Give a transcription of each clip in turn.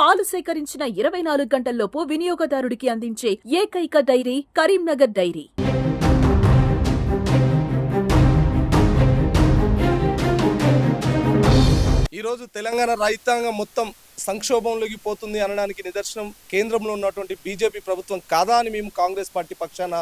పాలు సేకరించిన ఇరవై నాలుగు గంటల్లోపు వినియోగదారుడికి అందించే ఏకైక డైరీ కరీంనగర్ డైరీ. ఈరోజు తెలంగాణ రైతాంగం మొత్తం సంక్షోభంలోకి పోతుంది అనడానికి నిదర్శనం కేంద్రంలో ఉన్నటువంటి బీజేపీ ప్రభుత్వం కాదా అని మేము కాంగ్రెస్ పార్టీ పక్షాన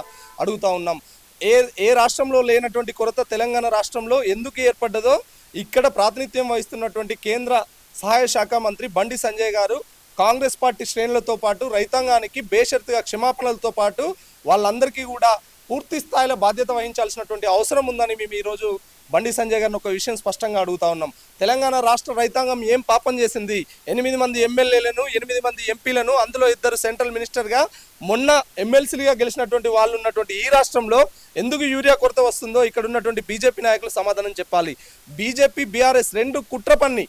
అడుగుతా ఉన్నాం. ఏ ఏ రాష్ట్రంలో లేనటువంటి కొరత తెలంగాణ రాష్ట్రంలో ఎందుకు ఏర్పడ్డదో ఇక్కడ ప్రాతినిధ్యం వహిస్తున్నటువంటి కేంద్ర సహాయ శాఖ మంత్రి బండి సంజయ్ గారు కాంగ్రెస్ పార్టీ శ్రేణులతో పాటు రైతాంగానికి బేషరతుగా క్షమాపణలతో పాటు వాళ్ళందరికీ కూడా పూర్తి స్థాయిలో బాధ్యత వహించాల్సినటువంటి అవసరం ఉందని మేము ఈరోజు బండి సంజయ్ గారిని ఒక విషయం స్పష్టంగా అడుగుతా ఉన్నాం. తెలంగాణ రాష్ట్ర రైతాంగం ఏం పాపం చేసింది? ఎనిమిది మంది ఎమ్మెల్యేలను ఎనిమిది మంది ఎంపీలను అందులో ఇద్దరు సెంట్రల్ మినిస్టర్గా మొన్న ఎమ్మెల్సీలుగా గెలిచినటువంటి వాళ్ళు ఉన్నటువంటి ఈ రాష్ట్రంలో ఎందుకు యూరియా కొరత వస్తుందో ఇక్కడ ఉన్నటువంటి బీజేపీ నాయకులు సమాధానం చెప్పాలి. బీజేపీ బీఆర్ఎస్ రెండు కుట్ర పన్ని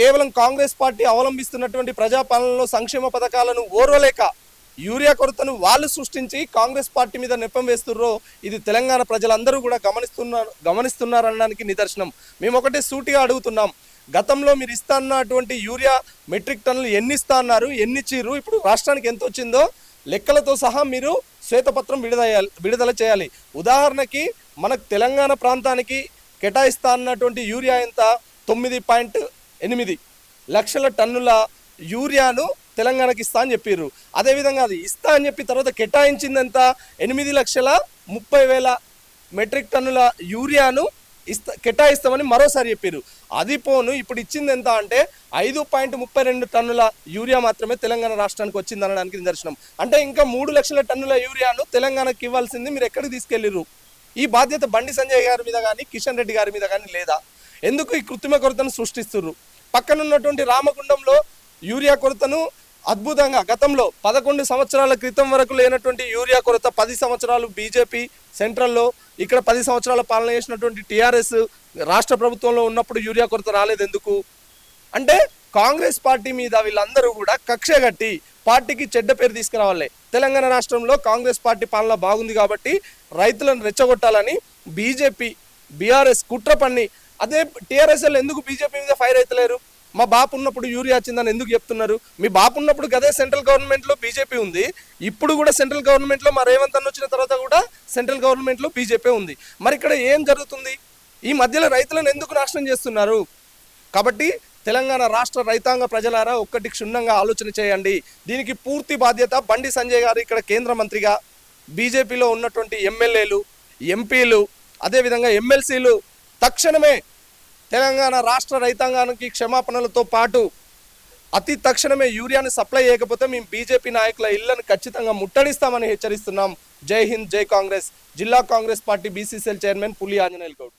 కేవలం కాంగ్రెస్ పార్టీ అవలంబిస్తున్నటువంటి ప్రజాపాలనలో సంక్షేమ పథకాలను ఓర్వలేక యూరియా కొరతను వాళ్ళు సృష్టించి కాంగ్రెస్ పార్టీ మీద నెప్పం వేస్తుర్రో ఇది తెలంగాణ ప్రజలందరూ కూడా గమనిస్తున్నారు గమనిస్తున్నారనడానికి నిదర్శనం. మేము ఒకటే సూటిగా అడుగుతున్నాం గతంలో మీరు ఇస్తా అన్నటువంటి యూరియా మెట్రిక్ టన్నులు ఎన్ని ఇస్తా అన్నారు ఎన్ని ఇచ్చిర్రు ఇప్పుడు రాష్ట్రానికి ఎంత వచ్చిందో లెక్కలతో సహా మీరు శ్వేతపత్రం విడుదల విడుదల చేయాలి. ఉదాహరణకి మనకు తెలంగాణ ప్రాంతానికి కేటాయిస్తా అన్నటువంటి యూరియా ఎంత? తొమ్మిది పాయింట్ ఎనిమిది లక్షల టన్నుల యూరియాను తెలంగాణకి ఇస్తా అని చెప్పారు అదేవిధంగా అది ఇస్తా అని చెప్పి తర్వాత కేటాయించిందంత ఎనిమిది లక్షల ముప్పై వేల మెట్రిక్ టన్నుల యూరియాను ఇస్తా కేటాయిస్తామని మరోసారి చెప్పారు అది పోను ఇప్పుడు ఇచ్చింది ఎంత అంటే ఐదు పాయింట్ ముప్పై రెండు టన్నుల యూరియా మాత్రమే తెలంగాణ రాష్ట్రానికి వచ్చింది అనడానికి నిదర్శనం. అంటే ఇంకా మూడు లక్షల టన్నుల యూరియాను తెలంగాణకి ఇవ్వాల్సింది మీరు ఎక్కడికి తీసుకెళ్ళిర్రు? ఈ బాధ్యత బండి సంజయ్ గారి మీద కానీ కిషన్ రెడ్డి గారి మీద కానీ లేదా? ఎందుకు ఈ కృత్రిమ కొరతను సృష్టిస్తున్నారు పక్కనున్నటువంటి రామగుండంలో యూరియా కొరతను అద్భుతంగా గతంలో పదకొండు సంవత్సరాల క్రితం వరకు లేనటువంటి యూరియా కొరత పది సంవత్సరాలు బీజేపీ సెంట్రల్లో ఇక్కడ పది సంవత్సరాల పాలన చేసినటువంటి టీఆర్ఎస్ రాష్ట్ర ప్రభుత్వంలో ఉన్నప్పుడు యూరియా కొరత రాలేదు ఎందుకు అంటే కాంగ్రెస్ పార్టీ మీద వీళ్ళందరూ కూడా కక్ష కట్టి పార్టీకి చెడ్డ పేరు తీసుకురావాలి. తెలంగాణ రాష్ట్రంలో కాంగ్రెస్ పార్టీ పాలన బాగుంది కాబట్టి రైతులను రెచ్చగొట్టాలని బీజేపీ బీఆర్ఎస్ కుట్ర పన్ని. అదే టీఆర్ఎస్ ఎందుకు బీజేపీ మీద ఫైర్ అవుతలేరు మా బాపు ఉన్నప్పుడు యూరియా వచ్చిందని ఎందుకు చెప్తున్నారు? మీ బాపు ఉన్నప్పుడు గదే సెంట్రల్ గవర్నమెంట్లో బీజేపీ ఉంది. ఇప్పుడు కూడా సెంట్రల్ గవర్నమెంట్లో మా రేవంత్ అన్న వచ్చిన తర్వాత కూడా సెంట్రల్ గవర్నమెంట్లో బీజేపీ ఉంది. మరి ఇక్కడ ఏం జరుగుతుంది? ఈ మధ్యలో రైతులను ఎందుకు నాశనం చేస్తున్నారు? కాబట్టి తెలంగాణ రాష్ట్ర రైతాంగ ప్రజలారా ఒక్కటి క్షుణ్ణంగా ఆలోచన చేయండి. దీనికి పూర్తి బాధ్యత బండి సంజయ్ గారు ఇక్కడ కేంద్ర మంత్రిగా బీజేపీలో ఉన్నటువంటి ఎమ్మెల్యేలు ఎంపీలు అదేవిధంగా ఎమ్మెల్సీలు తక్షణమే తెలంగాణ రాష్ట్ర రైతాంగానికి క్షమాపణలతో పాటు అతి తక్షణమే యూరియాని సప్లై చేయకపోతే మేము బీజేపీ నాయకుల ఇళ్ళను ఖచ్చితంగా ముట్టడిస్తామని హెచ్చరిస్తున్నాం. జై హింద్ జై కాంగ్రెస్. జిల్లా కాంగ్రెస్ పార్టీ బీసీసీఎల్ చైర్మన్ పులి ఆంజనేయులు గౌడ్.